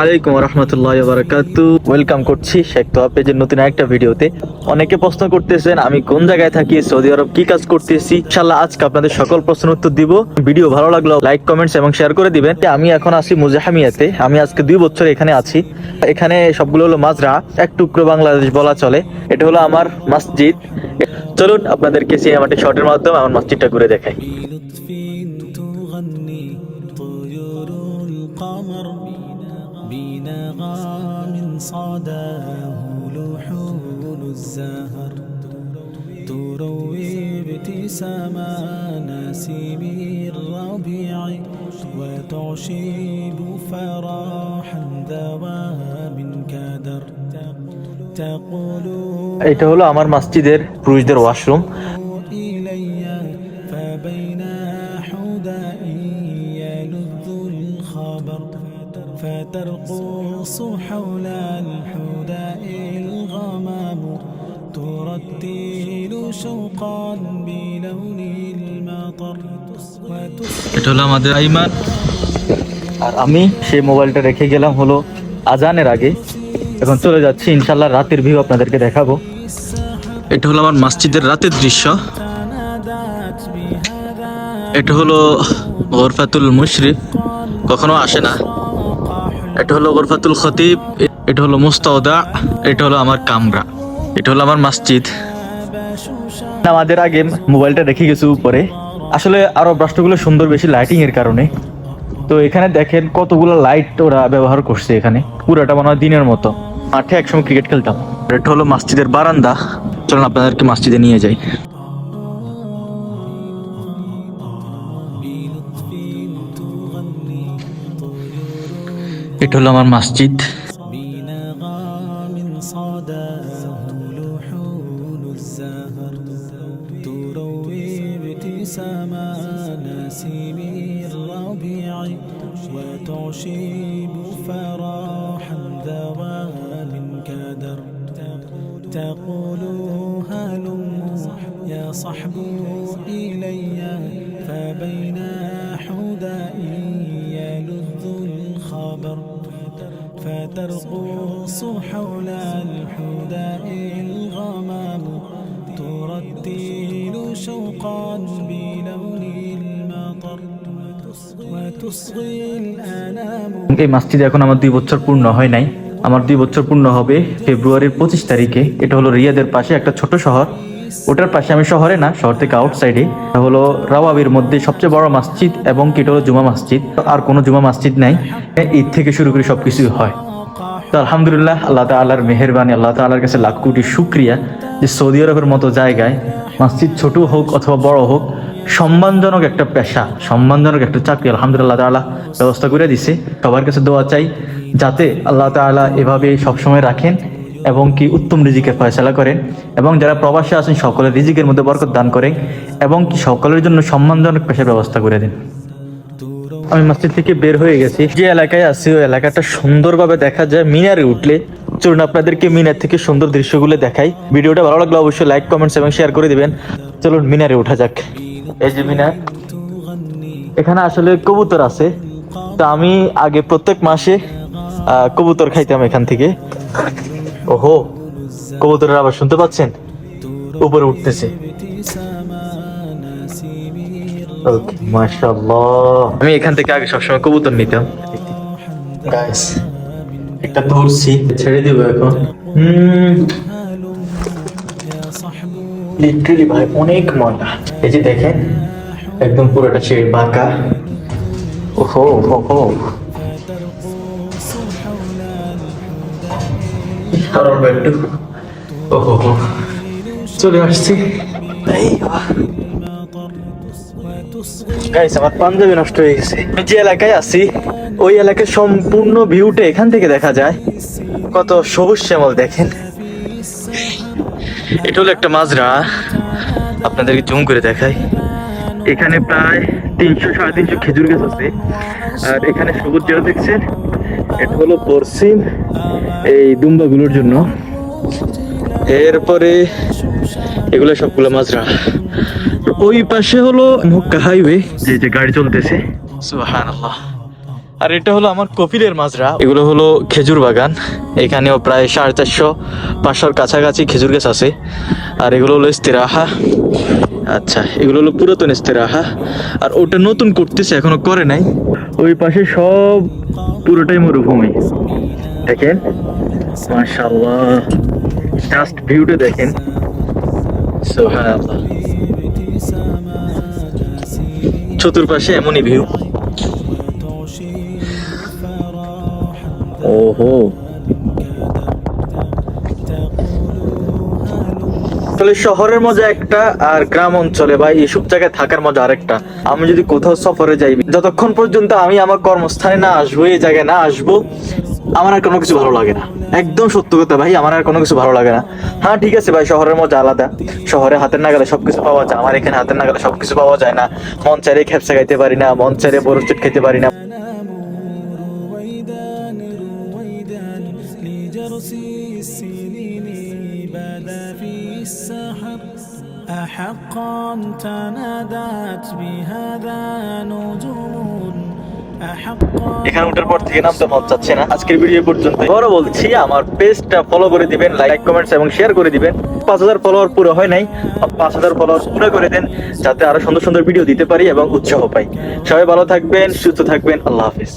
আলাইকুম রহমতুল্লাহ বারাকাতু। ওয়েলকাম করছি শেখ তোয়া পেজের নতুন একটা ভিডিওতে। অনেকে প্রশ্ন করতেছেন, আমি কোন জায়গায় থাকি? সৌদি আরব কি কাজ করতেছি? ইনশাল্লাহ আজকে আপনাদের সকল প্রশ্ন উত্তর দিব। ভিডিও ভালো লাগল, লাইক, কমেন্টস এবং শেয়ার করে দিবেন। আমি এখন আছি মুজাহামিয়াতে। আমি আজকে দুই বছর এখানে আছি। এখানে সবগুলো হলো মাজরা, এক টুকরো বাংলাদেশ বলা চলে। এটা হলো আমার মসজিদ। চলুন আপনাদেরকে সিনেমাটিক শর্টের মাধ্যমে আমার মসজিদটা ঘুরে দেখাই। بنغام صداه لحون الزهر تروي ابتسام نسيم الربيع وتعشب فرحا دوام كدر تقول এটা হলো আমার মসজিদের পুরুষদের ওয়াশরুম فترقص حول الحداء الغمام ترتل شوقا بلون المطر وتسقي এটা হলো আমাদের আইমান আর আমি সেই মোবাইলটা রেখে গেলাম হলো আজানের আগে এখন চলে যাচ্ছি ইনশাল্লাহ রাতের ভিউ আপনাদেরকে দেখাবো এটা হলো আমার মসজিদের রাতের দৃশ্য نادت بهذا এটা হলো গোরফাতুল মুশরিফ কখনো আসে না এটা হলো গোরফাতুল খতিব এটা হলো মুস্তাউদা এটা হলো আমার কামরা এটা হলো আমার মসজিদ। আমাদের আগে মোবাইলটা রেখে গেছি উপরে। আসলে আরও রাষ্ট্রগুলো সুন্দর বেশি লাইটিং এর কারণে। তো এখানে দেখেন কতগুলো লাইট ওরা ব্যবহার করছে এখানে। পুরোটা মনে হয় দিনের মতো। মাঠে একসময় ক্রিকেট খেলতাম। এটা হলো মসজিদের বারান্দা। চলুন আপনাদেরকে মসজিদে নিয়ে যাই। এটা হলো আমার মসজিদ بنغام صداه لحون الزهر تروي ابتسام نسيم الربيع وتعشب فرحا دوام كدر تقول هلم يا صحب إلي فبين حدائي يلذ الخبر فترقص حول الحداء الغمام ترتل شوقا بلون المطر وتصغي الأنام এই মাসজিদে এখন আমার দুই বছর পূর্ণ হয় নাই আমার দুই বছর পূর্ণ হবে ফেব্রুয়ারির পঁচিশ তারিখে এটা হলো রিয়াদের পাশে একটা ছোট শহর ওটার পাশে আমি শহরে না, শহর থেকে আউটসাইডে হলো রাওয়াবির মধ্যে সবচেয়ে বড় মসজিদ এবং কি হলো জুমা মসজিদ। আর কোনো জুমা মসজিদ নাই। ঈদ থেকে শুরু করে সবকিছুই হয়। তো আলহামদুলিল্লাহ, আল্লাহ তাল্লাহর মেহরবানি, আল্লাহ তাল্লাহর কাছে লাখ কোটি শুক্রিয়া যে সৌদি আরবের মতো জায়গায় মসজিদ ছোট হোক অথবা বড় হোক, সম্মানজনক একটা পেশা, সম্মানজনক একটা চাকরি, আলহামদুলিল্লাহ তাআলা ব্যবস্থা করে দিছে। সবার কাছে দোয়া চাই যাতে আল্লাহ তাআলা এভাবে সবসময় রাখেন। এবং কি উত্তম রিজিকের ফয়সালা করেন এবং যারা প্রবাসে আছেন সকলের রিজিকের মধ্যে বরকত দান করেন এবং কি সকলের জন্য সম্মানজনক পেশার ব্যবস্থা করে দেন। আমি মসজিদ থেকে বের হয়ে গেছি। যে এলাকায় আছি, ওই এলাকাটা সুন্দরভাবে দেখা যায়। মিনারে উঠলে চলুন আপনাদেরকে মিনার থেকে সুন্দর দৃশ্যগুলো দেখাই। ভিডিওটা ভালো লাগলে অবশ্যই লাইক কমেন্টস এবং শেয়ার করে দিবেন। চলুন মিনারে ওঠা যাক। এই যে মিনার, এখানে আসলে কবুতর আছে। তা আমি আগে প্রত্যেক মাসে কবুতর খাইতাম এখান থেকে। ওহো, কবুতরের আবার শুনতে পাচ্ছেন? উপরে উঠতেছে। আমি এখান থেকে আগে সবসময় কবুতর নিতাম। একটা ধরছি, ছেড়ে দিব এখন। লিটারালি ভাই, অনেক মজা। এই যে দেখেন, একদম পুরোটা ছেড়ে বাঁকা। ওহো ওহো। সরল একটু। ওহো। চলে আসছি। গাইস আমার পাঞ্জাবি নষ্ট হয়ে গেছে। যে এলাকায় আছি, ওই এলাকার সম্পূর্ণ ভিউটা এখান থেকে দেখা যায়। কত সবুজ শ্যামল, দেখেন। এটা হলো একটা মাজরা। আপনাদেরকে জুম করে দেখাই। এখানে প্রায় তিনশো, সাড়ে তিনশো খেজুর গাছ আছে। আর এখানে সবুজ যেটা দেখছেন, এটা হলো পশ্চিম এই দুম্বাগুলোর জন্য। এরপরে এগুলো সবগুলো মাজরা। ওই পাশে হলো মক্কা হাইওয়ে। যে যে গাড়ি চলতেছে। সুবহানাল্লাহ। আর এটা হলো আমার কপিলের মাজরা। এগুলো হলো খেজুর বাগান। এখানেও প্রায় সাড়ে চারশো পাঁচশোর কাছাকাছি খেজুর গাছ আছে। আর এগুলো হলো ইস্তেরাহা। আচ্ছা এগুলো হলো পুরাতন ইস্তেরাহা। আর ওটা নতুন করতেছে এখনও করে নাই। ওই পাশে সব পুরোটাই মরুভূমি। দেখেন? জাস্ট ভিউটা দেখেন। চতুর্পাশে এমনই ভিউ ওহো। আসলে শহরের মজা একটা আর গ্রাম অঞ্চলে বা এইসব জায়গায় থাকার মজা আরেকটা। আমি যদি কোথাও সফরে যাই, যতক্ষণ পর্যন্ত আমি আমার কর্মস্থানে না আসব, এই জায়গায় না আসব আমার আর কোনো কিছু ভালো লাগে না একদম সত্য কথা ভাই আমার আর কোনো কিছু ভালো লাগে না হ্যাঁ ঠিক আছে ভাই শহরের মজা আলাদা শহরে হাতের নাগালে সবকিছু পাওয়া যায় আমার এখানে হাতের নাগালে সবকিছু পাওয়া যায় না মন চাইলে খেপসা খাইতে পারি না মন চাইলে বরফ খেতে পারি না ننام رويدا رويدا لجرس السنين بدا في السحر أحقا تنادت بهذا نجوم أحقا এখানে উঠার পর থেকে নামতে মন চাচ্ছে না। আজকের ভিডিও পর্যন্ত বড় বলছি, আমার পেজটা ফলো করে দিবেন লাইক কমেন্টস এবং শেয়ার করে দিবেন। পাঁচ হাজার ফলোয়ার পুরো হয় নাই পাঁচ হাজার ফলোয়ার পুরো করে দেন, যাতে আরও সুন্দর সুন্দর ভিডিও দিতে পারি এবং উৎসাহ পাই। সবাই ভালো থাকবেন, সুস্থ থাকবেন, আল্লাহ হাফিজ।